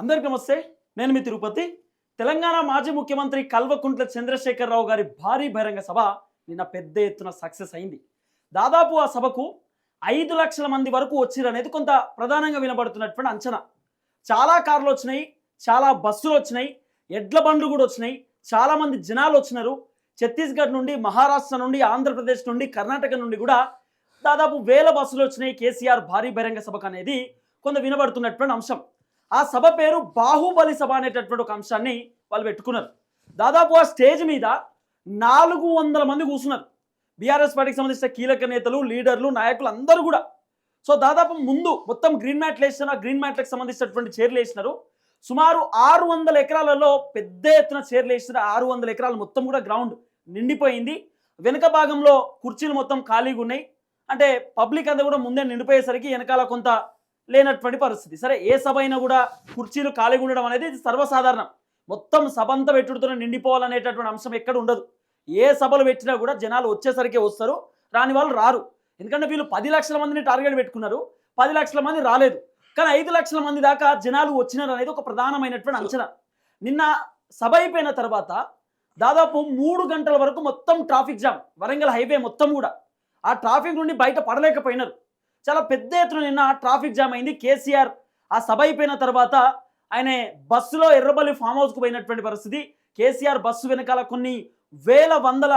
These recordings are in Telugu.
అందరికీ నమస్తే. నేను మీ తిరుపతి. తెలంగాణ మాజీ ముఖ్యమంత్రి కల్వకుంట్ల చంద్రశేఖరరావు గారి భారీ బహిరంగ సభ నిన్న పెద్ద ఎత్తున సక్సెస్ అయింది. దాదాపు ఆ సభకు ఐదు లక్షల మంది వరకు వచ్చిరనేది కొంత ప్రధానంగా వినబడుతున్నటువంటి అంచనా. చాలా కార్లు వచ్చినాయి చాలా బస్సులు వచ్చినాయి ఎడ్ల బండ్లు కూడా వచ్చినాయి చాలామంది జనాలు వచ్చినారు. ఛత్తీస్గఢ్ నుండి మహారాష్ట్ర నుండి ఆంధ్రప్రదేశ్ నుండి కర్ణాటక నుండి కూడా దాదాపు వేల బస్సులు వచ్చినాయి కేసీఆర్ భారీ బహిరంగ సభకు అనేది కొంత వినబడుతున్నటువంటి అంశం. ఆ సభ పేరు బాహుబలి సభ అనేటటువంటి ఒక అంశాన్ని వాళ్ళు పెట్టుకున్నారు. దాదాపు ఆ స్టేజ్ మీద నాలుగు వందల మంది కూర్చున్నారు. బీఆర్ఎస్ పార్టీకి సంబంధించిన కీలక నేతలు లీడర్లు నాయకులు అందరూ కూడా. సో దాదాపు ముందు మొత్తం గ్రీన్ మ్యాట్లు వేసిన గ్రీన్ మ్యాట్లకు సంబంధించినటువంటి చీరలు వేసినారు. సుమారు ఆరు వందల ఎకరాలలో పెద్ద ఎత్తున చీరలు వేసిన ఆరు వందల ఎకరాలు మొత్తం కూడా గ్రౌండ్ నిండిపోయింది. వెనుక భాగంలో కుర్చీలు మొత్తం ఖాళీగా ఉన్నాయి. అంటే పబ్లిక్ అంతా కూడా ముందే నిండిపోయేసరికి వెనకాల కొంత లేనటువంటి పరిస్థితి. సరే ఏ సభ అయినా కూడా కుర్చీలు ఖాళీగా ఉండడం అనేది ఇది సర్వసాధారణం. మొత్తం సభ అంతా పెట్టుడుతో నిండిపోవాలనేటటువంటి అంశం ఎక్కడ ఉండదు. ఏ సభలు పెట్టినా కూడా జనాలు వచ్చేసరికి వస్తారు రాని వాళ్ళు రారు. ఎందుకంటే వీళ్ళు పది లక్షల మందిని టార్గెట్ పెట్టుకున్నారు పది లక్షల మంది రాలేదు. కానీ ఐదు లక్షల మంది దాకా జనాలు వచ్చినారు అనేది ఒక ప్రధానమైనటువంటి అంచనా. నిన్న సభ అయిపోయిన తర్వాత దాదాపు మూడు గంటల వరకు మొత్తం ట్రాఫిక్ జామ్ వరంగల్ హైవే మొత్తం కూడా. ఆ ట్రాఫిక్ నుండి బయట పడలేకపోయినారు. చాలా పెద్ద ఎత్తున నిన్న ట్రాఫిక్ జామ్ అయింది. కేసీఆర్ ఆ సభ అయిపోయిన తర్వాత ఆయన బస్సులో ఎర్రబల్లి ఫామ్ హౌస్కు పోయినటువంటి పరిస్థితి. కేసీఆర్ బస్సు వెనకాల కొన్ని వేల వందల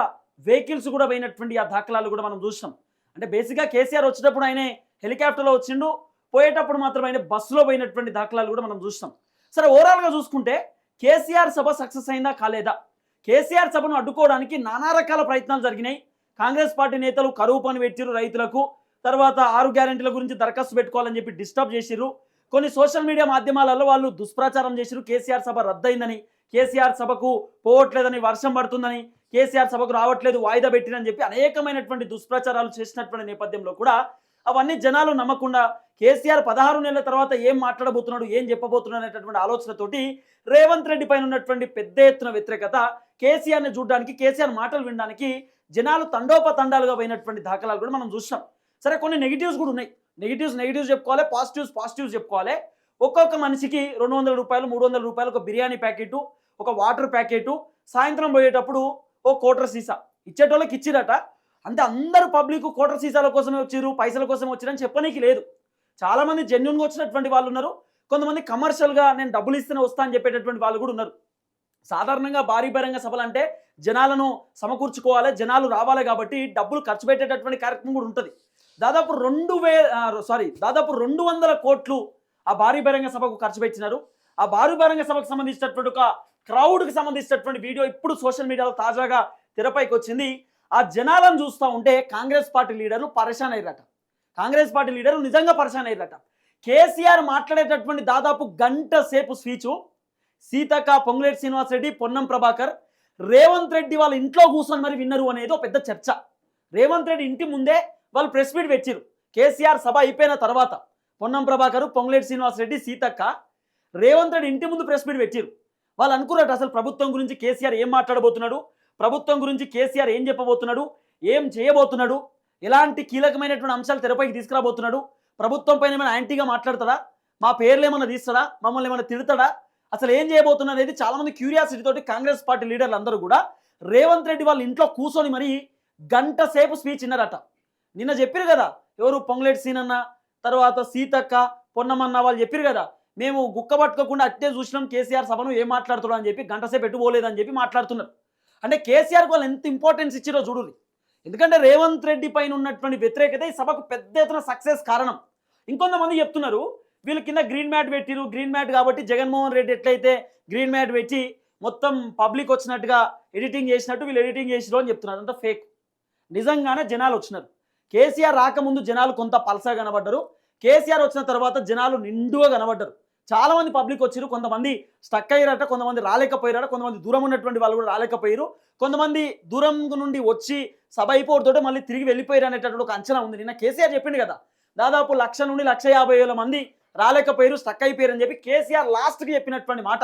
వెహికల్స్ కూడా పోయినటువంటి ఆ దాఖలాలు కూడా మనం చూసినాం. అంటే బేసిక్గా కేసీఆర్ వచ్చేటప్పుడు ఆయన హెలికాప్టర్లో వచ్చిండు. పోయేటప్పుడు మాత్రం ఆయన బస్సులో పోయినటువంటి దాఖలాలు కూడా మనం చూసినాం. సరే ఓవరాల్గా చూసుకుంటే కేసీఆర్ సభ సక్సెస్ అయిందా కాలేదా? కేసీఆర్ సభను అడ్డుకోవడానికి నానా రకాల ప్రయత్నాలు జరిగినాయి. కాంగ్రెస్ పార్టీ నేతలు కరువు పని పెట్టారు రైతులకు. తర్వాత ఆరు గ్యారెంటీల గురించి దరఖాస్తు పెట్టుకోవాలని చెప్పి డిస్టర్బ్ చేసిర్రు. కొన్ని సోషల్ మీడియా మాధ్యమాలలో వాళ్ళు దుష్ప్రచారం చేసిరు కేసీఆర్ సభ రద్దయిందని కేసీఆర్ సభకు పోవట్లేదని వర్షం పడుతుందని కేసీఆర్ సభకు రావట్లేదు వాయిదా పెట్టినని చెప్పి అనేకమైనటువంటి దుష్ప్రచారాలు చేసినటువంటి నేపథ్యంలో కూడా అవన్నీ జనాలు నమ్మకుండా కేసీఆర్ పదహారు నెలల తర్వాత ఏం మాట్లాడబోతున్నాడు ఏం చెప్పబోతున్నాడు అనేటటువంటి ఆలోచనతోటి రేవంత్ రెడ్డి పైన ఉన్నటువంటి పెద్ద ఎత్తున వ్యతిరేకత కేసీఆర్ని చూడడానికి కేసీఆర్ మాటలు వినడానికి జనాలు తండోపతండాలుగా పోయినటువంటి దాఖలాలు కూడా మనం చూసినాం. సరే కొన్ని నెగిటివ్స్ కూడా ఉన్నాయి. నెగిటివ్స్ నెగిటివ్స్ చెప్పుకోవాలి పాజిటివ్స్ పాజిటివ్స్ చెప్పుకోవాలి. ఒక్కొక్క మనిషికి రెండు వందల రూపాయలు మూడు వందల రూపాయలు ఒక బిర్యానీ ప్యాకెట్ ఒక వాటర్ ప్యాకెట్. సాయంత్రం పోయేటప్పుడు ఓ కోటర్ సీసా. ఇచ్చేటోళ్ళకి ఇచ్చిరట. అంటే అందరు పబ్లిక్ కోటర్ సీసాల కోసమే వచ్చిర్రు పైసల కోసమే వచ్చిరని చెప్పనీకి లేదు. చాలామంది జెన్యున్గా వచ్చినటువంటి వాళ్ళు ఉన్నారు. కొంతమంది కమర్షియల్గా నేను డబ్బులు ఇస్తేనే వస్తా అని చెప్పేటటువంటి వాళ్ళు కూడా ఉన్నారు. సాధారణంగా భారీ బహిరంగ సభలు అంటే జనాలను సమకూర్చుకోవాలి జనాలు రావాలి కాబట్టి డబ్బులు ఖర్చు పెట్టేటటువంటి కార్యక్రమం కూడా ఉంటుంది. దాదాపు రెండు వే సారీ దాదాపు రెండు వందల కోట్లు ఆ భారీ బహిరంగ సభకు ఖర్చు పెట్టినారు. ఆ భారీ బహిరంగ సభకు సంబంధించినటువంటి ఒక క్రౌడ్కి సంబంధించినటువంటి వీడియో ఇప్పుడు సోషల్ మీడియాలో తాజాగా తెరపైకి వచ్చింది. ఆ జనాలను చూస్తూ ఉంటే కాంగ్రెస్ పార్టీ లీడర్లు పరేషాన్ అయ్యారట. కాంగ్రెస్ పార్టీ లీడర్లు నిజంగా పరేషాన్ అయ్యారట. కేసీఆర్ మాట్లాడేటటువంటి దాదాపు గంట సేపు స్పీచు. సీతక్క పొంగులేటి శ్రీనివాసరెడ్డి పొన్నం ప్రభాకర్ రేవంత్ రెడ్డి వాళ్ళ ఇంట్లో కూర్చొని మరి విన్నరు అనేది ఒక పెద్ద చర్చ. రేవంత్ రెడ్డి ఇంటి ముందే వాళ్ళు ప్రెస్ మీట్ పెట్టిరు కేసీఆర్ సభ అయిపోయిన తర్వాత పొన్నం ప్రభాకర్ పొంగులేటి శ్రీనివాసరెడ్డి సీతక్క రేవంత్ రెడ్డి ఇంటి ముందు ప్రెస్ మీట్ పెట్టిరు వాళ్ళు అనుకున్నట్టు అసలు ప్రభుత్వం గురించి కేసీఆర్ ఏం మాట్లాడబోతున్నాడు? ప్రభుత్వం గురించి కేసీఆర్ ఏం చెప్పబోతున్నాడు? ఏం చేయబోతున్నాడు? ఎలాంటి కీలకమైనటువంటి అంశాలు తెరపైకి తీసుకురాబోతున్నాడు? ప్రభుత్వం పైన ఏమైనా యాంటీగా మాట్లాడతాడా? మా పేర్లు ఏమైనా తీస్తాడా? మమ్మల్ని ఏమైనా తిడతాడా? అసలు ఏం చేయబోతున్నా అనేది చాలా మంది క్యూరియాసిటీ తోటి కాంగ్రెస్ పార్టీ లీడర్లు అందరూ కూడా రేవంత్ రెడ్డి వాళ్ళ ఇంట్లో కూర్చొని మరీ గంట సేపు స్పీచ్ ఇన్నారట నిన్న చెప్పారు కదా ఎవరు పొంగులేటి సీనన్న తర్వాత సీతక్క పొన్నమన్న వాళ్ళు చెప్పారు కదా మేము గుక్క పట్టుకోకుండా అట్టే చూసినాం కేసీఆర్ సభను ఏం మాట్లాడుతున్నాడు అని చెప్పి గంటసేపు పెట్టుకోలేదని చెప్పి మాట్లాడుతున్నారు. అంటే కేసీఆర్కి వాళ్ళు ఎంత ఇంపార్టెన్స్ ఇచ్చిరో చూడుర్రి ఎందుకంటే రేవంత్ రెడ్డి పైన ఉన్నటువంటి వ్యతిరేకత ఈ సభకు పెద్ద ఎత్తున సక్సెస్ కారణం. ఇంకొంతమంది చెప్తున్నారు వీళ్ళు కింద గ్రీన్ మ్యాట్ పెట్టిరు గ్రీన్ మ్యాట్ కాబట్టి జగన్మోహన్ రెడ్డి ఎట్లయితే గ్రీన్ మ్యాట్ పెట్టి మొత్తం పబ్లిక్ వచ్చినట్టుగా ఎడిటింగ్ చేసినట్టు వీళ్ళు ఎడిటింగ్ చేసిరు అని చెప్తున్నారు. అంతా ఫేక్ నిజంగానే జనాలు వచ్చినారు. కేసీఆర్ రాకముందు జనాలు కొంత పలసగా కనబడ్డారు. కేసీఆర్ వచ్చిన తర్వాత జనాలు నిండుగా కనబడ్డారు. చాలామంది పబ్లిక్ వచ్చారు. కొంతమంది స్టక్ అయ్యారట కొంతమంది రాలేకపోయారట కొంతమంది దూరం ఉన్నటువంటి వాళ్ళు కూడా రాలేకపోయారు. కొంతమంది దూరం నుండి వచ్చి సభ అయిపోవడంతో మళ్ళీ తిరిగి వెళ్ళిపోయారు అనేటటువంటి ఒక అంచనా ఉంది. నిన్న కేసీఆర్ చెప్పింది కదా దాదాపు లక్ష నుండి లక్ష యాభై వేల మంది రాలేకపోయారు స్టక్ అయిపోయారు అని చెప్పి కేసీఆర్ లాస్ట్కి చెప్పినటువంటి మాట.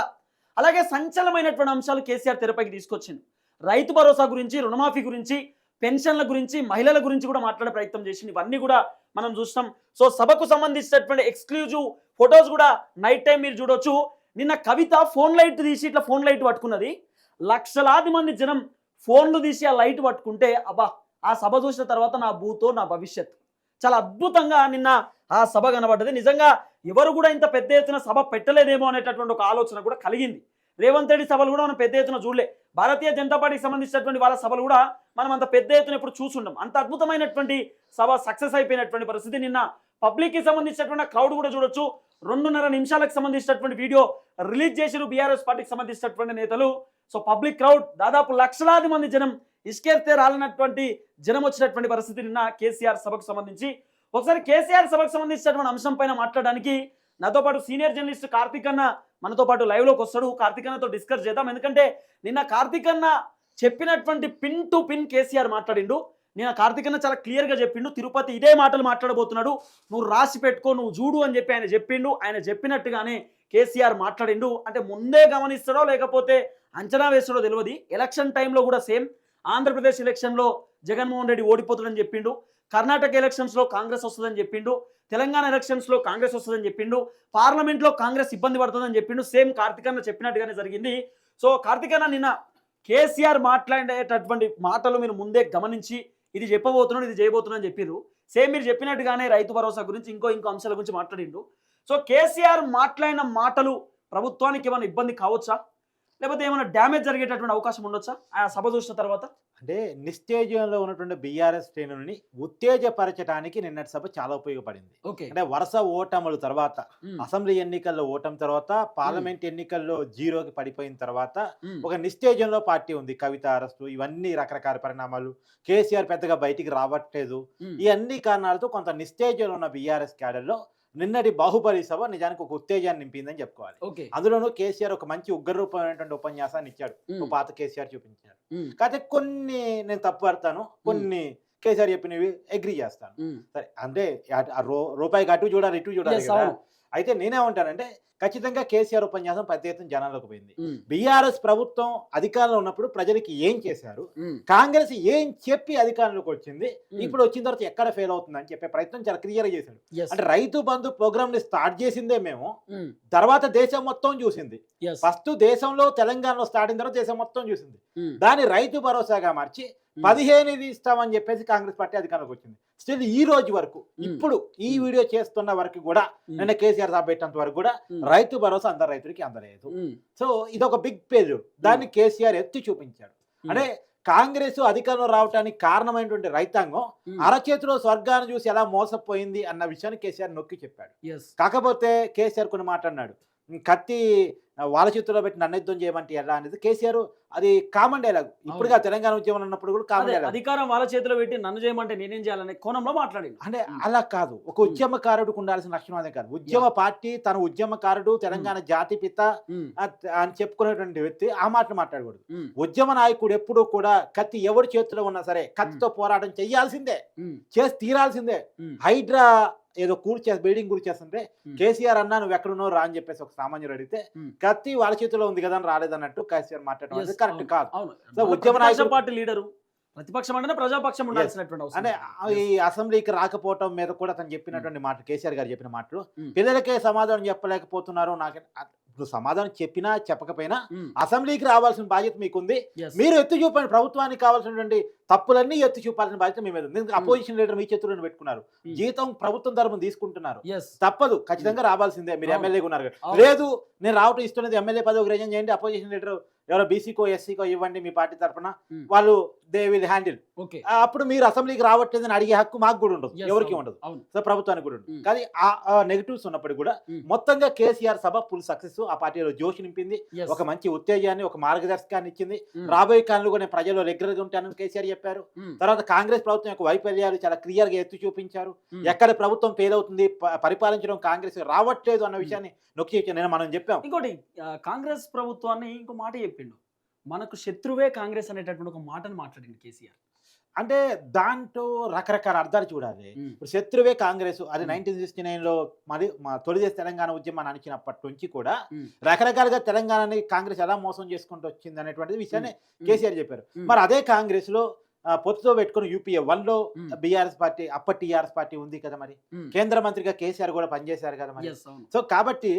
అలాగే సంచలనమైనటువంటి అంశాలు కేసీఆర్ తెరపైకి తీసుకొచ్చింది రైతు భరోసా గురించి రుణమాఫీ గురించి పెన్షన్ల గురించి మహిళల గురించి కూడా మాట్లాడే ప్రయత్నం చేసింది ఇవన్నీ కూడా మనం చూస్తాం సో సభకు సంబంధించినటువంటి ఎక్స్క్లూజివ్ ఫొటోస్ కూడా నైట్ టైం మీరు చూడొచ్చు. నిన్న కవిత ఫోన్ లైట్ తీసి ఇట్లా ఫోన్ లైట్ పట్టుకున్నది. లక్షలాది మంది జనం ఫోన్లు తీసి ఆ లైట్ పట్టుకుంటే అబ్బా ఆ సభ చూసిన తర్వాత నా భూతో నా భవిష్యత్. చాలా అద్భుతంగా నిన్న ఆ సభ కనబడ్డది. నిజంగా ఎవరు కూడా ఇంత పెద్ద ఎత్తున సభ పెట్టలేదేమో అనేటటువంటి ఒక ఆలోచన కూడా కలిగింది. రేవంత్ రెడ్డి సభలు కూడా మనం పెద్ద ఎత్తున చూడలే. భారతీయ జనతా పార్టీకి సంబంధించినటువంటి వాళ్ళ సభలు కూడా మనం అంత పెద్ద ఎత్తున ఇప్పుడు చూసుండం. అంత అద్భుతమైనటువంటి సభ సక్సెస్ అయిపోయినటువంటి పరిస్థితి. నిన్న పబ్లిక్కి సంబంధించినటువంటి క్రౌడ్ కూడా చూడొచ్చు. రెండున్నర నిమిషాలకు సంబంధించినటువంటి వీడియో రిలీజ్ చేసిన బీఆర్ఎస్ పార్టీకి సంబంధించినటువంటి నేతలు. సో పబ్లిక్ క్రౌడ్ దాదాపు లక్షలాది మంది జనం ఇష్కేర్తే రాలినటువంటి జనం వచ్చినటువంటి పరిస్థితి నిన్న కేసీఆర్ సభకు సంబంధించి. ఒకసారి కేసీఆర్ సభకు సంబంధించినటువంటి అంశం పైన మాట్లాడడానికి నాతో పాటు సీనియర్ జర్నలిస్ట్ కార్తిక్ అన్న మనతో పాటు లైవ్లోకి వస్తాడు. కార్తిక్ అన్నతో డిస్కస్ చేద్దాం. ఎందుకంటే నిన్న కార్తిక్ అన్న చెప్పినటువంటి పిన్ టు పిన్ కేసీఆర్ మాట్లాడిండు. నిన్న కార్తిక్ అన్న చాలా క్లియర్గా చెప్పిండు. తిరుపతి ఇదే మాటలు మాట్లాడబోతున్నాడు. నువ్వు రాసి పెట్టుకో నువ్వు చూడు అని చెప్పి ఆయన చెప్పిండు. ఆయన చెప్పినట్టుగానే కేసీఆర్ మాట్లాడిండు. అంటే ముందే గమనిస్తాడో లేకపోతే అంచనా వేస్తాడో తెలియదు ఎలక్షన్ టైంలో కూడా సేమ్ ఆంధ్రప్రదేశ్ ఎలక్షన్లో జగన్మోహన్ రెడ్డి ఓడిపోతుందని చెప్పిండు. కర్ణాటక ఎలక్షన్స్లో కాంగ్రెస్ వస్తుందని చెప్పిండు తెలంగాణ ఎలక్షన్స్లో కాంగ్రెస్ వస్తుందని చెప్పిండు పార్లమెంట్లో కాంగ్రెస్ ఇబ్బంది పడుతుందని చెప్పిండు సేమ్ కార్తిక్ అన్న చెప్పినట్టుగానే జరిగింది. సో కార్తిక్ అన్న నిన్న కేసీఆర్ మాట్లాడేటటువంటి మాటలు మీరు ముందే గమనించి ఇది చెప్పబోతున్నాడు ఇది చేయబోతున్నా అని చెప్పిర్రు. సేమ్ మీరు చెప్పినట్టుగానే రైతు భరోసా గురించి ఇంకో ఇంకో అంశాల గురించి మాట్లాడిండు. సో కేసీఆర్ మాట్లాడిన మాటలు ప్రభుత్వానికి ఏమైనా ఇబ్బంది కావచ్చా? లేకపోతే ఏమైనా డ్యామేజ్ జరిగేటటువంటి అవకాశం ఉండొచ్చా? ఆ సభ చూసిన తర్వాత? అంటే నిస్తేజంలో ఉన్నటువంటి బీఆర్ఎస్ శ్రేణుల్ని ఉత్తేజపరచడానికి నిన్నటి సభ చాలా ఉపయోగపడింది. ఓకే. అంటే వరుస ఓటముల తర్వాత అసెంబ్లీ ఎన్నికల్లో ఓటమి తర్వాత పార్లమెంట్ ఎన్నికల్లో జీరోకి పడిపోయిన తర్వాత ఒక నిస్తేజంలో పార్టీ ఉంది. కవిత అరెస్టు ఇవన్నీ రకరకాల పరిణామాలు. కేసీఆర్ పెద్దగా బయటికి రావట్లేదు. ఈ అన్ని కారణాలతో కొంత నిస్తేజంలో ఉన్న బీఆర్ఎస్ క్యాడర్లో నిన్నటి బాహుబలి సభ నిజానికి ఒక ఉత్తేజాన్ని నింపిందని చెప్పుకోవాలి. అందులోనూ కేసీఆర్ ఒక మంచి ఉగ్రరూపమైనటువంటి ఉపన్యాసాన్ని ఇచ్చాడు. పాత కేసీఆర్ చూపించాడు. కాకపోతే కొన్ని నేను తప్పు పడతాను కొన్ని కేసీఆర్ చెప్పినవి అగ్రి చేస్తాను. సరే అంటే అటు- ఆ రూ- రూపాయికి అటు చూడాలి ఇటు చూడాలి కదా. అయితే నేనేమంటానంటే ఖచ్చితంగా కేసీఆర్ ఉపన్యాసం పెద్ద ఎత్తున జనాల్లోకి పోయింది. బీఆర్ఎస్ ప్రభుత్వం అధికారంలో ఉన్నప్పుడు ప్రజలకి ఏం చేశారు? కాంగ్రెస్ ఏం చెప్పి అధికారంలోకి వచ్చింది? ఇప్పుడు వచ్చిన తర్వాత ఎక్కడ ఫెయిల్ అవుతుంది అని చెప్పే ప్రయత్నం చాలా క్లియర్ చేశాడు. అంటే రైతు బంధు ప్రోగ్రామ్ని స్టార్ట్ చేసిందే మేము. తర్వాత దేశం మొత్తం చూసింది. ఫస్ట్ దేశంలో తెలంగాణలో స్టార్ట్ అయిన తర్వాత దేశం మొత్తం చూసింది. దాన్ని రైతు భరోసాగా మార్చి పదిహేను ఇది ఇస్తామని చెప్పేసి కాంగ్రెస్ పార్టీ అధికారంలోకి వచ్చింది. స్టిల్ ఈ రోజు వరకు ఇప్పుడు ఈ వీడియో చేస్తున్న వరకు కూడా నిన్న కేసీఆర్ సభ వరకు కూడా రైతు భరోసా అందరు రైతులకి అందలేదు. సో ఇది ఒక బిగ్ పేజ్ దాన్ని కేసీఆర్ ఎత్తి చూపించాడు. అంటే కాంగ్రెస్ అధికారంలో రావడానికి కారణమైనటువంటి రైతాంగం అరచేతిలో స్వర్గాన్ని చూసి ఎలా మోసపోయింది అన్న విషయాన్ని కేసీఆర్ నొక్కి చెప్పాడు. కాకపోతే కేసీఆర్ కొన్ని మాట్లాడినాడు "ఉమ్, కత్తి వాళ్ళ చేతిలో పెట్టి నన్ను యుద్ధం చేయమంటే ఎలా అనేది కేసీఆర్ అది కామన్ డైలాగ్ ఇప్పుడుగా తెలంగాణ ఉద్యమం ఉన్నప్పుడు కూడా కామన్ డైలాగ్ అధికారం వాళ్ళ చేతిలో పెట్టి నన్ను చేయమంటే నేనేం చేయాలనే కోణంలో మాట్లాడింది అంటే. అలా కాదు. ఒక ఉద్యమకారుడికి ఉండాల్సిన లక్షణం అదే కాదు. ఉద్యమ పార్టీ తన ఉద్యమకారుడు తెలంగాణ జాతి పిత అని చెప్పుకునేటువంటి వ్యక్తి ఆ మాట మాట్లాడకూడదు. ఉద్యమ నాయకుడు ఎప్పుడూ కూడా కత్తి ఎవరి చేతిలో ఉన్నా సరే కత్తితో పోరాటం చెయ్యాల్సిందే చేసి తీరాల్సిందే. హైడ్రా ఏదో కూర్చే బిల్డింగ్ కూర్చేస్తుంటే. కేసీఆర్ అన్నా నువ్వు ఎక్కడున్నావు రా అని చెప్పేసి ఒక సామాన్యుడు అడిగితే. కత్తి వాళ్ళ చేతిలో ఉంది కదా అని రాలేదన్నట్టు కేసీఆర్ మాట్లాడడం కరెక్ట్ కాదు. సో ఉద్యమ పార్టీ లీడరు. ప్రతిపక్షం అంటేనే ప్రజాపక్షం ఉండాల్సినటువంటి అంటే ఈ అసెంబ్లీకి రాకపోవటం మీద కూడా తను చెప్పినటువంటి మాట కేసీఆర్ గారు చెప్పిన మాటలు. Hmm. పిల్లలకే సమాధానం చెప్పలేకపోతున్నారు. నాకు ఇప్పుడు సమాధానం చెప్పినా చెప్పకపోయినా అసెంబ్లీకి రావాల్సిన బాధ్యత మీకుంది yes. మీరు ఎత్తి చూపండి ప్రభుత్వానికి కావాల్సినటువంటి తప్పులన్నీ ఎత్తి చూపాల్సిన బాధ్యత మీ మీద ఉంది అపోజిషన్ లీడర్ మీ చేతుల్లో పెట్టుకున్నారు Hmm. జీతం ప్రభుత్వం తరపున తీసుకుంటున్నారు. తప్పదు ఖచ్చితంగా రావాల్సిందే మీరు. ఎమ్మెల్యేగా ఉన్నారు. లేదు నేను రావటం ఇస్తున్నది ఎమ్మెల్యే పదవికి రిజైన్ చేయండి అపోజిషన్ లీడర్ ఎవరో బీసీకో ఎస్సీకో ఇవ్వండి మీ పార్టీ Hmm. వాళ్ళు దే విల్ హ్యాండిల్. ఓకే. అప్పుడు మీరు అసెంబ్లీకి రావట్లేదని అడిగే హక్కు మాకు కూడా ఉండదు. ఎవరికి. ఉండదు. సో ప్రభుత్వానికి కూడా ఉండదు. కానీ ఆ నెగిటివ్స్ ఉన్నప్పటికీ కూడా. మొత్తంగా కేసీఆర్ సభ ఫుల్ సక్సెస్ ఆ పార్టీలో జోష్ నింపింది. ఒక మంచి ఉత్తేజాన్ని ఒక మార్గదర్శకాన్ని ఇచ్చింది. రాబోయే కాలంలో కూడా నేను ప్రజల్లో రెగ్యులర్గా ఉంటానని కేసీఆర్ చెప్పారు. తర్వాత కాంగ్రెస్ ప్రభుత్వం యొక్క వైఫల్యాలు చాలా క్లియర్గా ఎత్తి చూపించారు. ఎక్కడ ప్రభుత్వం ఫెయిల్ అవుతుంది పరిపాలించడం కాంగ్రెస్ రావట్లేదు అన్న విషయాన్ని నొక్కి నేను మనం చెప్పాం. ఇంకోటి కాంగ్రెస్ ప్రభుత్వాన్ని ఇంకో మాట చెప్పిండు. మనకు శత్రువే కాంగ్రెస్ అనేటటువంటి ఒక మాటను మాట్లాడింది కేసీఆర్. అంటే దాంట్లో రకరకాల అర్థాలు చూడాలి. ఇప్పుడు శత్రువే కాంగ్రెస్ అది. నైన్టీన్ సిక్స్టీ నైన్లో మరి మా తొలిదేశ తెలంగాణ ఉద్యమాన్ని అణిచినప్పటి నుంచి కూడా. రకరకాలుగా తెలంగాణని కాంగ్రెస్ ఎలా మోసం చేసుకుంటూ వచ్చింది అనేటువంటిది విషయాన్ని కేసీఆర్ చెప్పారు. మరి అదే కాంగ్రెస్లో ఆ, పొత్తుతో పెట్టుకుని యూపీఏ వన్లో ఉమ్, బీఆర్ఎస్ పార్టీ అప్పటి టీఆర్ఎస్ పార్టీ ఉంది కదా మరి. కేంద్ర మంత్రిగా కేసీఆర్ కూడా పనిచేశారు కదా మరి. సో కాబట్టి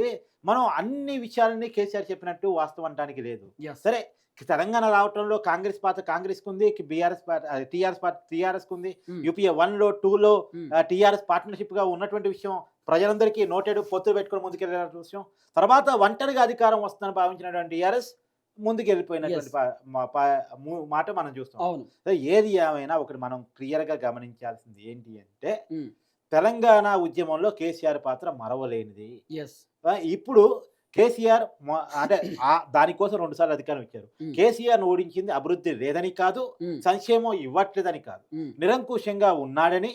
మనం అన్ని విషయాలని కేసీఆర్ చెప్పినట్టు వాస్తవం అనడానికి లేదు. సరే తెలంగాణ రావటంలో కాంగ్రెస్ పార్టీ కాంగ్రెస్ కుంది BRS party TRS party TRS కుంది ఉమ్, యూపీఏ వన్లో టూ లో టీఆర్ఎస్ పార్ట్నర్షిప్గా ఉన్నటువంటి విషయం ప్రజలందరికీ నోటెడ్ పొత్తు పెట్టుకుని ముందుకెళ్ళిన విషయం. తర్వాత ఒంటరిగా అధికారం వస్తుందని భావించినటువంటి టీఆర్ఎస్ ముందుకు వెళ్ళిపోయినటువంటి మాట మనం చూస్తాం. అవును. ఏది ఏమైనా ఒకటి మనం క్లియర్గా గమనించాల్సింది ఏంటి అంటే తెలంగాణ ఉద్యమంలో కేసీఆర్ పాత్ర మరవలేనిది. ఇప్పుడు కేసీఆర్ అంటే దానికోసం రెండు సార్లు అధికారం ఇచ్చారు. కేసీఆర్ ఓడించింది అభివృద్ధి లేదని కాదు సంక్షేమం ఇవ్వట్లేదని కాదు. నిరంకుశంగా ఉన్నాడని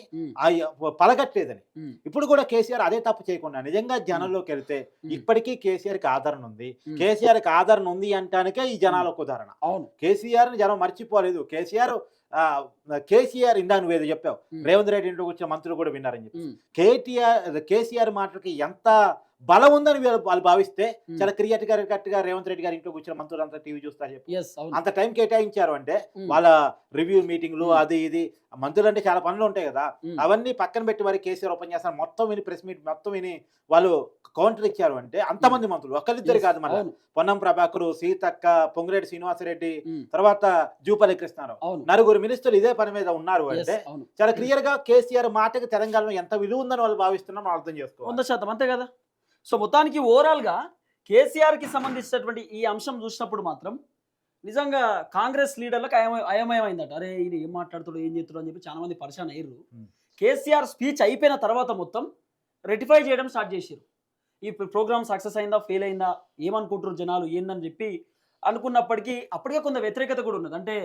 పలగట్లేదని ఇప్పుడు కూడా కేసీఆర్ అదే తప్పు చేయకుండా నిజంగా జనంలోకి వెళ్తే. ఇప్పటికీ కేసీఆర్కి ఆదరణ ఉంది. కేసీఆర్కి ఆదరణ ఉంది అంటానికే ఈ జనాలకు ఉదాహరణ. అవును. కేసీఆర్ని జనం మర్చిపోలేదు. కేసీఆర్ కేసీఆర్ ఇందా ఏదో చెప్పావు. రేవంత్ రెడ్డి ఇంటికి వచ్చిన మంత్రులు కూడా విన్నారని చెప్పి కేటీఆర్ కేసీఆర్ మాటలకి ఎంత బలం ఉందని వీళ్ళు వాళ్ళు భావిస్తే. చాలా క్రియేట్ గారి కట్టుగా రేవంత్ రెడ్డి గారి ఇంట్లో కూర్చున్న మంత్రులు అంతా టీవీ చూస్తారు చెప్పి. అంత టైం కేటాయించారు అంటే వాళ్ళ రివ్యూ మీటింగ్లు. అది ఇది మంత్రులు అంటే చాలా పనులు ఉంటాయి కదా. అవన్నీ పక్కన పెట్టి మరి కేసీఆర్ ఉపన్యాసం మొత్తం విని ప్రెస్ మీట్ మొత్తం విని వాళ్ళు కౌంటర్ ఇచ్చారు అంటే అంతమంది మంత్రులు ఒకరిద్దరు కాదు అవును. పొన్నం ప్రభాకర్ సీతక్క పొంగిరెడ్డి శ్రీనివాసరెడ్డి తర్వాత జూపల్లి కృష్ణారావు. నలుగురు మినిస్టర్లు ఇదే పని మీద ఉన్నారు అంటే చాలా క్లియర్గా కేసీఆర్ మాటకి తెలంగాణలో ఎంత విలువ ఉందని వాళ్ళు భావిస్తున్నాం మనం అర్థం చేసుకోవాలి. వంద శాతం అంతే కదా? సో మొత్తానికి ఓవరాల్గా కేసీఆర్కి సంబంధించినటువంటి ఈ అంశం చూసినప్పుడు మాత్రం నిజంగా కాంగ్రెస్ లీడర్లకు అయమ అయమయమైందట. అరే ఈయన ఏం మాట్లాడుతాడు ఏం చేస్తాడు అని చెప్పి చాలా మంది పరిశాన్ అయ్యారు. కేసీఆర్ స్పీచ్ అయిపోయిన తర్వాత మొత్తం రెటిఫై చేయడం స్టార్ట్ చేశారు ఈ ప్రోగ్రామ్ సక్సెస్ అయిందా ఫెయిల్ అయిందా ఏమనుకుంటారు జనాలు ఏందని చెప్పి అనుకున్నప్పటికీ అప్పటికే కొంత వ్యతిరేకత కూడా ఉన్నది. అంటే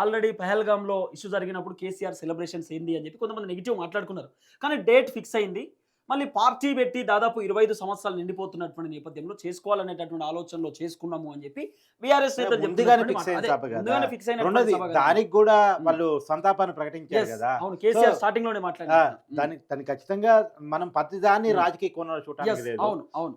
ఆల్రెడీ పహల్గామ్లో ఇష్యూ జరిగినప్పుడు కేసీఆర్ సెలబ్రేషన్స్ ఏంది అని చెప్పి కొంతమంది నెగిటివ్ మాట్లాడుకున్నారు. కానీ డేట్ ఫిక్స్ అయింది. మళ్ళీ పార్టీ పెట్టి దాదాపు ఇరవై ఐదు సంవత్సరాలు నిండిపోతున్నటువంటి నేపథ్యంలో చేసుకోవాలనేటటువంటి ఆలోచనలో చేసుకున్నాము అని చెప్పి బీఆర్ఎస్ నేతలు ఫిక్స్ అయిన. దానికి కూడా. వాళ్ళు సంతాపాన్ని ప్రకటించారు కదా. అవును కేసీఆర్ స్టార్టింగ్లోనే మాట్లాడారు. ఖచ్చితంగా మనం ప్రతిదాన్ని. రాజకీయ కోణంలో చూడడానికి అవును అవును.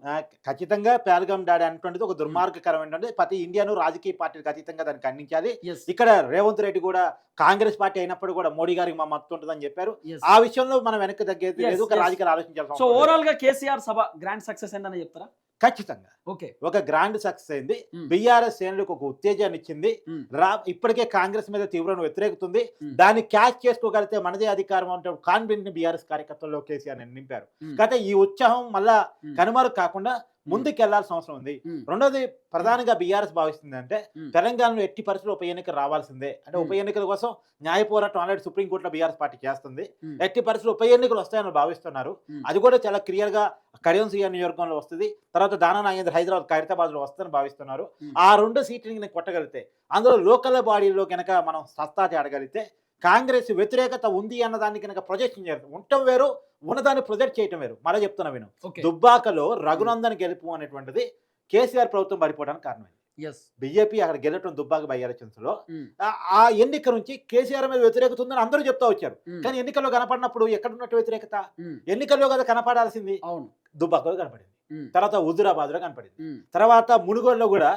ఖచ్చితంగా పేల్గం డాడీ అనేటువంటిది ఒక దుర్మార్గకరమైనటువంటి ప్రతి ఇండియాను రాజకీయ పార్టీలకు అతీతంగా దాన్ని ఖండించాలి. ఎస్ ఇక్కడ రేవంత్ రెడ్డి కూడా కాంగ్రెస్ పార్టీ అయినప్పుడు కూడా మోడీ గారికి మా మద్దతు ఉంటుందని చెప్పారు ఆ విషయంలో మనం వెనక్కి తగ్గేది లేదు ఒక. రాజకీయాలు సో. ఓవరాల్గా కేసీఆర్ సభ గ్రాండ్ సక్సెస్ అయిందని చెప్తారా ఖచ్చితంగా ఓకే ఒక గ్రాండ్ సక్సెస్ అయింది ఉమ్. బీఆర్ఎస్ శ్రేణులకు ఒక ఉత్తేజాన్ని ఇచ్చింది ఉమ్. రా ఇప్పటికే కాంగ్రెస్ మీద తీవ్రమైన వ్యతిరేకతుంది ఉమ్. దాన్ని క్యాచ్ చేసుకోగలిగితే మనదే అధికారం అంటే కాన్ఫిడెంట్ని బీఆర్ఎస్ కార్యకర్తల్లో కేసీఆర్ నింపారు. కాకపోతే ఈ ఉత్సాహం మళ్ళా ఉమ్. కనుమరుగు కాకుండా ముందుకు వెళ్ళాల్సిన అవసరం ఉంది. రెండోది ప్రధానంగా బీఆర్ఎస్ భావిస్తుంది అంటే. తెలంగాణలో ఎట్టి పరిస్థితుల్లో ఉప ఎన్నిక రావాల్సిందే అంటే ఉప. ఎన్నికల కోసం న్యాయ పోరాటం ఆల్రెడీ సుప్రీంకోర్టులో బీఆర్ఎస్ పార్టీ చేస్తుంది. ఎట్టి పరిస్థితుల్లో ఉప ఎన్నికలు వస్తాయని భావిస్తున్నారు. అది కూడా చాలా క్లియర్గా కడియం సిఆర్ నియోజకవర్గంలో వస్తుంది తర్వాత దానా నాగేంద్ర హైదరాబాద్ ఖైరతాబాద్లో వస్తుందని భావిస్తున్నారు. ఆ రెండు సీట్లని కొట్టగలిగితే అందులో లోకల్ బాడీలో కనుక మనం సత్తా ఆడగలిగితే కాంగ్రెస్ వ్యతిరేకత ఉంది అన్న దాన్ని కనుక ప్రొజెక్షన్ చేయాలి. ఉండటం వేరు ఉన్నదాన్ని ప్రొజెక్ట్ చేయటం వేరు. మళ్ళీ చెప్తున్నా విను. దుబ్బాకలో రఘునందన్ గెలుపు అనేటువంటిది కేసీఆర్ ప్రభుత్వం పడిపోవడానికి కారణమైంది. ఎస్ బీజేపీ అక్కడ గెలవటం దుబ్బాక బై ఎలక్షన్స్లో ఉమ్. ఆ- ఎన్నిక నుంచి కేసీఆర్ మీద వ్యతిరేకత ఉందని అందరూ చెప్తా వచ్చారు. ఉమ్. కానీ ఎన్నికల్లో కనపడినప్పుడు ఎక్కడ ఉన్నట్టు వ్యతిరేకత? ఉమ్. ఎన్నికల్లో కదా కనపడాల్సింది? అవును. దుబ్బాకలో కనపడింది. తర్వాత హుజురాబాద్లో కనపడింది. తర్వాత మునుగోడులో కూడా.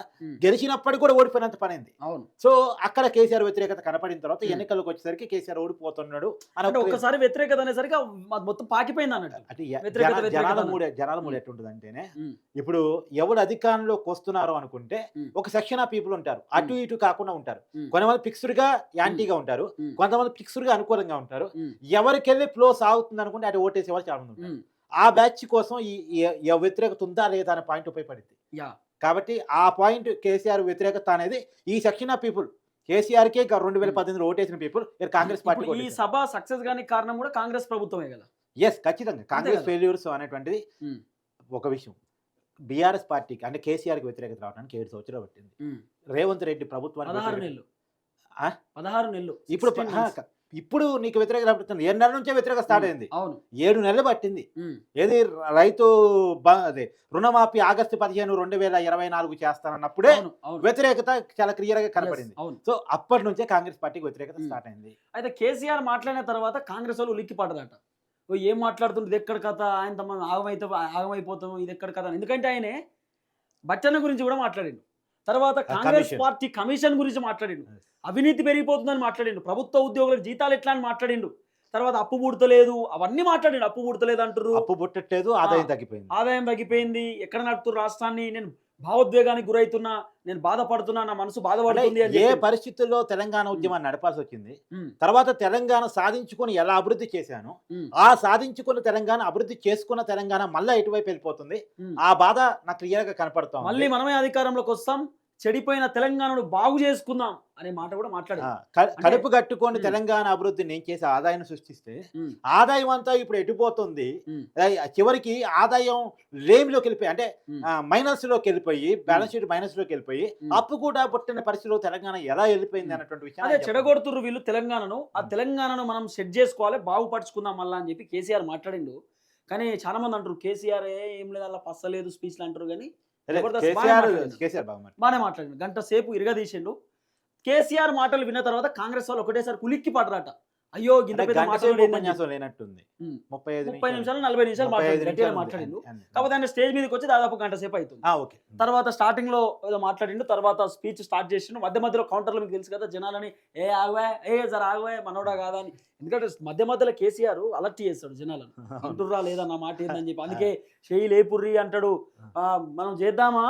గెలిచినప్పటికీ కూడా ఓడిపోయినంత పనింది అవును సో అక్కడ కేసీఆర్ వ్యతిరేకత కనపడిన తర్వాత. ఎన్నికలకు వచ్చేసరికి కేసీఆర్ ఓడిపోతున్నాడు అని ఒక్కసారి వ్యతిరేకత అనేసరికి మొత్తం పాకిపోయింది అన్నట్టు జనాల. మూడే జనాల మూడు. ఎట్లుంటుంది అంటేనే. ఇప్పుడు ఎవడు అధికారంలోకి వస్తున్నారు అనుకుంటే. ఒక సెక్షన్ ఆఫ్ పీపుల్ ఉంటారు అటు ఇటు కాకుండా ఉంటారు. కొంతమంది ఫిక్స్డ్గా యాంటీగా ఉంటారు. కొంతమంది ఫిక్స్డ్గా అనుకూలంగా ఉంటారు. ఎవరికెళ్ళి ఫ్లో సాగుతుంది అనుకుంటే అటు ఓటేసే వాళ్ళు చాలా మంది ఉంటారు. ఆ బ్యాచ్ కోసం ఈ వ్యతిరేకత ఉందా లేదా అనే పాయింట్ ఉపయోగపడింది యా. కాబట్టి ఆ పాయింట్ కేసీఆర్ వ్యతిరేకత అనేది ఈ సెక్షన్ ఆఫ్ పీపుల్ కేసీఆర్ కే రెండు వేల. పద్దెనిమిదిలో ఓటేసిన పీపుల్ కాంగ్రెస్ ఇప్పుడు ఈ పార్టీ సభ సక్సెస్ గాని కారణం కూడా కాంగ్రెస్ ప్రభుత్వమే కదా. ఎస్ ఖచ్చితంగా. కాంగ్రెస్. ఫెయిల్యూర్స్ అనేటువంటిది. ఒక విషయం. బీఆర్ఎస్ పార్టీకి అంటే కేసీఆర్కి వ్యతిరేకత రావడానికి ఏడు సంవత్సరాలు పట్టింది. రేవంత్ రెడ్డి ప్రభుత్వానికి పదహారు నెలలు. ఇప్పుడు 16 ఆ, months. ఇప్పుడు నీకు వ్యతిరేకత పడుతుంది ఏడు నెలల నుంచే వ్యతిరేకత స్టార్ట్ అయింది. అవును. ఏడు నెలలు పట్టింది. ఏది రైతు అదే రుణమాఫీ ఆగస్టు పదిహేను రెండు వేల ఇరవై నాలుగు చేస్తానన్నప్పుడే వ్యతిరేకత చాలా క్లియర్గా కనపడింది. సో అప్పటి నుంచే కాంగ్రెస్ పార్టీకి వ్యతిరేకత. స్టార్ట్ అయింది. అయితే కేసీఆర్ మాట్లాడిన తర్వాత కాంగ్రెస్ వాళ్ళు ఉలిక్కి పడదట ఏం మాట్లాడుతుంది ఇది ఎక్కడ కథ? ఆయన తమ ఆగమైతే ఆగమైపోతాం. ఇది ఎక్కడ కథ. ఎందుకంటే ఆయనే బచ్చన్న గురించి కూడా మాట్లాడిండు. తర్వాత కాంగ్రెస్. పార్టీ కమిషన్ గురించి మాట్లాడిండు. అవినీతి పెరిగిపోతుందని మాట్లాడిండు. ప్రభుత్వ ఉద్యోగులకు జీతాలు ఎట్లా అని మాట్లాడిండు. తర్వాత అప్పు పుడతలేదు. అవన్నీ మాట్లాడిండు. అప్పు పుడతలేదు అంటారు అప్పు పుట్టట్లేదు. ఆదాయం. తగ్గిపోయింది. ఆదాయం తగ్గిపోయింది. ఎక్కడ నడుపుతున్నారు రాష్ట్రాన్ని? నేను భావోద్వేగానికి గురవుతున్నా నేను బాధపడుతున్నా. నా మనసు బాధపడుతుంది ఏ. పరిస్థితుల్లో తెలంగాణ ఉద్యమాన్ని నడపాల్సి వచ్చింది ఉమ్, తర్వాత తెలంగాణ సాధించుకొని ఎలా అభివృద్ధి చేశాను? ఉమ్, ఆ సాధించుకున్న తెలంగాణ అభివృద్ధి చేసుకున్న తెలంగాణ మళ్ళీ ఎటువైపు వెళ్ళిపోతుంది. ఆ బాధ నాకు క్లియర్గా కనపడుతోంది మళ్ళీ మనమే అధికారంలోకి వస్తాం. చెడిపోయిన తెలంగాణను బాగు చేసుకుందాం అనే మాట కూడా మాట్లాడారు కడుపు కట్టుకొని. తెలంగాణ అభివృద్ధి నేను చేసే ఆదాయం సృష్టిస్తే ఆదాయం అంతా ఇప్పుడు ఎటుపోతుంది చివరికి ఆదాయం లేమిలోకి వెళ్ళిపోయి అంటే. మైనస్లోకి వెళ్ళిపోయి బ్యాలెన్స్ షీట్ మైనస్లోకి వెళ్ళిపోయి. అప్పు కూడా పుట్టిన పరిస్థితిలో తెలంగాణ ఎలా వెళ్ళిపోయింది. అన్నటువంటి అదే విషయం చెడగొడుతుర్రు వీళ్ళు తెలంగాణను ఆ. తెలంగాణను మనం సెట్ చేసుకోవాలి బాగుపరుచుకుందాం మళ్ళా అని చెప్పి కేసీఆర్ మాట్లాడిండు కానీ చాలా మంది అంటారు కేసీఆర్ ఏ లేదు అలా పස්සలేదు స్పీచ్లు అంటారు కానీ బాగానే మాట్లాడిండు గంట సేపు ఇరగదీసిండు. కేసీఆర్ మాటలు విన్న తర్వాత కాంగ్రెస్ వాళ్ళు ఒకటేసారి కులిక్కి పడరాట. అయ్యో గింత అంటే పెద్ద ఉపన్యాసం. లేనట్టుంది. ముప్పై ఐదు ముప్పై నిమిషాలు. నలభై నిమిషాలు మాట్లాడిండు. మాట్లాడిండు. కాకపోతే ఆయన స్టేజ్ మీదకి వచ్చి దాదాపు గంట సేపు అవుతుంది ఓకే. తర్వాత స్టార్టింగ్లో ఏదో మాట్లాడిండు తర్వాత స్పీచ్ స్టార్ట్ చేసిండు. మధ్య మధ్యలో కౌంటర్లో మీకు తెలుసు కదా జనాలని ఏ ఆగవా ఏ జర ఆగవా మనోడా కాదా అని. ఎందుకంటే మధ్య మధ్యలో కేసీఆర్ అలర్ట్ చేస్తాడు జనాలను. అంటుర్రా లేదా నా మాట ఏందని చెప్పి. అందుకే చెయ్యి లేపుర్రి అంటాడు. ఆ, మనం చేద్దామా?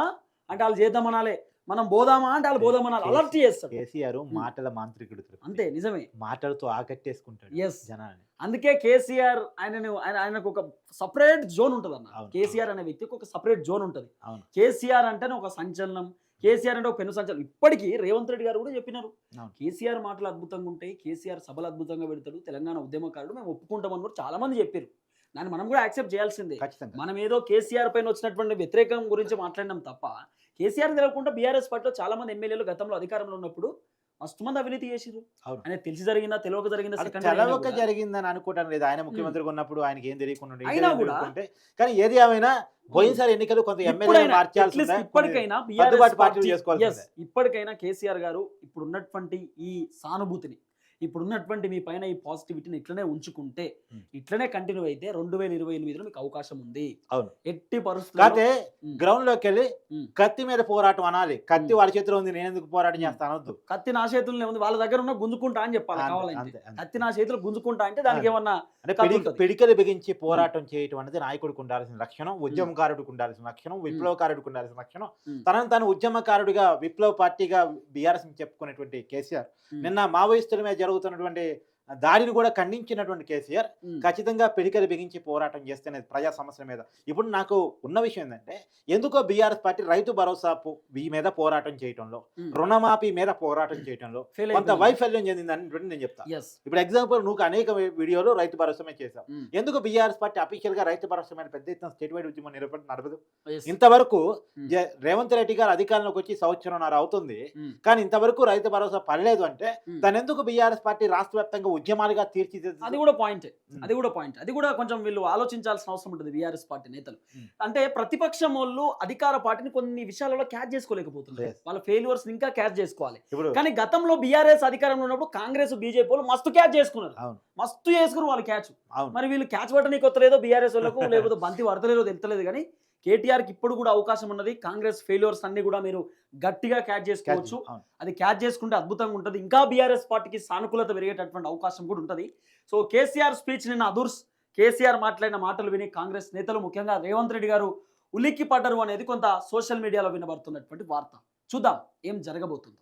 అంటే వాళ్ళు చేద్దామనాలే. మనం పోదామా అంటే వాళ్ళు పోదామనాలి అలర్ట్ చేస్తాడు కేసీఆర్ మాటల మాంత్రికుడు. అంతే నిజమే. మాటలతో ఆకట్టేసుకుంటాడు Yes. జనాన్ని అందుకే కేసీఆర్ ఆయనను ఆయన ఆయనకు ఒక సపరేట్ జోన్ ఉంటుంది అన్న. కేసీఆర్ అనే వ్యక్తికి ఒక సపరేట్ జోన్ ఉంటుంది. అవును. కేసీఆర్ అంటేనే ఒక సంచలనం. కేసీఆర్ అంటే ఒక పెను సంచలనం. ఇప్పటికీ రేవంత్ రెడ్డి గారు కూడా చెప్పినారు. కేసీఆర్ మాటలు అద్భుతంగా ఉంటాయి. కేసీఆర్ సభలు అద్భుతంగా పెడతాడు. తెలంగాణ ఉద్యమకారుడు. మేము ఒప్పుకుంటామని కూడా చాలా మంది చెప్పారు దాన్ని మనం కూడా యాక్సెప్ట్ చేయాల్సిందే. ఖచ్చితంగా. మనం ఏదో కేసీఆర్ పైన వచ్చినటువంటి వ్యతిరేకం గురించి మాట్లాడినాం తప్ప కేసీఆర్ తెలియకుండా బీఆర్ఎస్ పార్టీలో చాలా మంది ఎమ్మెల్యేలు గతంలో అధికారంలో ఉన్నప్పుడు మస్తు మంది అవినీతి చేసిరు. ఆయన తెలిసి జరిగిందా తెలియక జరిగిందా తెలవక. జరిగిందని అనుకోవటం లేదు ఆయన ముఖ్యమంత్రిగా ఉన్నప్పుడు ఆయనకి ఏం తెలియకుండా. కానీ ఏది ఏమైనా పోయినసారి ఎన్నికలు కొంత ఎమ్మెల్యే మార్చాల్సి? ఇప్పటికైనా ఇప్పటికైనా కేసీఆర్ గారు ఇప్పుడు ఉన్నటువంటి ఈ సానుభూతిని ఇప్పుడు ఉన్నటువంటి మీ పైన ఈ పాజిటివిటీని ఇట్లనే ఉంచుకుంటే. ఇట్లనే కంటిన్యూ అయితే రెండు వేల ఇరవై ఎనిమిదిలో మీకు అవకాశం ఉంది అవును. ఎట్టి ఉమ్. గ్రౌండ్లోకి వెళ్ళి. కత్తి మీద పోరాటం అనాలి కత్తి. వాడి చేతిలో ఉంది నేను ఎందుకు పోరాటం. చేస్తాను అనొద్దు కత్తి నా చేతుల్లో ఉంది వాళ్ళ దగ్గర ఉన్న గుంజుకుంటా అని చెప్పాలి కావాలంటే. కత్తి నా చేతిలో గుంజుకుంటా అంటే దానికి. ఏమన్నా. పిడికలు బిగించి పోరాటం చేయటం అనేది నాయకుడికి ఉండాల్సిన లక్షణం ఉద్యమకారుడికి ఉండాల్సిన లక్షణం విప్లవకారుడికి ఉండాల్సిన లక్షణం. తనను తాను ఉద్యమకారుడిగా విప్లవ పార్టీగా బీఆర్ఎస్ చెప్పుకునేటువంటి కేసీఆర్. నిన్న మావోయిస్టుల మీద జరుగుతున్నటువంటి దాడిని కూడా ఖండించినటువంటి కేసీఆర్. ఖచ్చితంగా పిడికలు బిగించి పోరాటం చేస్తేనే ప్రజా సమస్యల మీద ఇప్పుడు నాకు ఉన్న విషయం ఏంటంటే ఎందుకో బీఆర్ఎస్ పార్టీ రైతు భరోసా ఈ మీద పోరాటం చేయటంలో ఉమ్. రుణమాఫీ మీద పోరాటం చేయటంలో Fail కొంత. వైఫల్యం చెందిందని నేను చెప్తా Yes. ఇప్పుడు ఎగ్జాంపుల్ నువ్వు అనేక వీడియోలు రైతు భరోసా మీద చేశావు. ఎందుకు బీఆర్ఎస్ పార్టీ అఫీషియల్గా రైతు భరోసా మీద పెద్ద ఎత్తున స్టేట్ వైడ్ ఉద్యమం నిలబడి నడపదు. ఇంతవరకు రేవంత్ రెడ్డి గారు అధికారంలోకి వచ్చి సంవత్సరంన్నర అవుతుంది. కానీ ఇంతవరకు రైతు భరోసా పడలేదు అంటే. దాని ఎందుకు బీఆర్ఎస్ పార్టీ రాష్ట్ర వ్యాప్తంగా ఉద్యమాలుగా తీర్చిదిద్దు అది కూడా పాయింట్. అది కూడా పాయింట్ అది కూడా కొంచెం వీళ్ళు ఆలోచించాల్సిన అవసరం ఉంటుంది బీఆర్ఎస్ పార్టీ నేతలు. అంటే ప్రతిపక్షం వాళ్ళు అధికార పార్టీని కొన్ని విషయాలలో క్యాచ్ చేసుకోలేకపోతున్నారు. వాళ్ళ ఫెయిల్యూర్స్ ఇంకా క్యాచ్ చేసుకోవాలి. కానీ గతంలో బీఆర్ఎస్ అధికారంలో ఉన్నప్పుడు కాంగ్రెస్ బీజేపీ వాళ్ళు మస్తు క్యాచ్ చేసుకున్నారు. మస్తు చేసుకున్నారు వాళ్ళు క్యాచ్ మరి వీళ్ళు క్యాచ్ పట్టనీకి వస్తలేదో బీఆర్ఎస్ వాళ్ళకు లేకపోతే బంతి పడతలేదో తెలుస్తలేదు కానీ కేటీఆర్కి ఇప్పుడు కూడా అవకాశం ఉన్నది. కాంగ్రెస్ ఫెయిల్యూర్స్ అన్ని కూడా మీరు గట్టిగా క్యాచ్ చేసుకోవచ్చు. అది క్యాచ్ చేసుకుంటే అద్భుతంగా ఉంటుంది. ఇంకా బీఆర్ఎస్ పార్టీకి సానుకూలత పెరిగేటటువంటి అవకాశం కూడా ఉంటుంది. సో కేసీఆర్ స్పీచ్ నిన్న అదుర్స్. కేసీఆర్ మాట్లాడిన మాటలు విని కాంగ్రెస్ నేతలు ముఖ్యంగా రేవంత్ రెడ్డి గారు ఉలిక్కి పడ్డరు అనేది కొంత సోషల్ మీడియాలో వినబడుతున్నటువంటి వార్త. చూద్దాం ఏం జరగబోతుందో.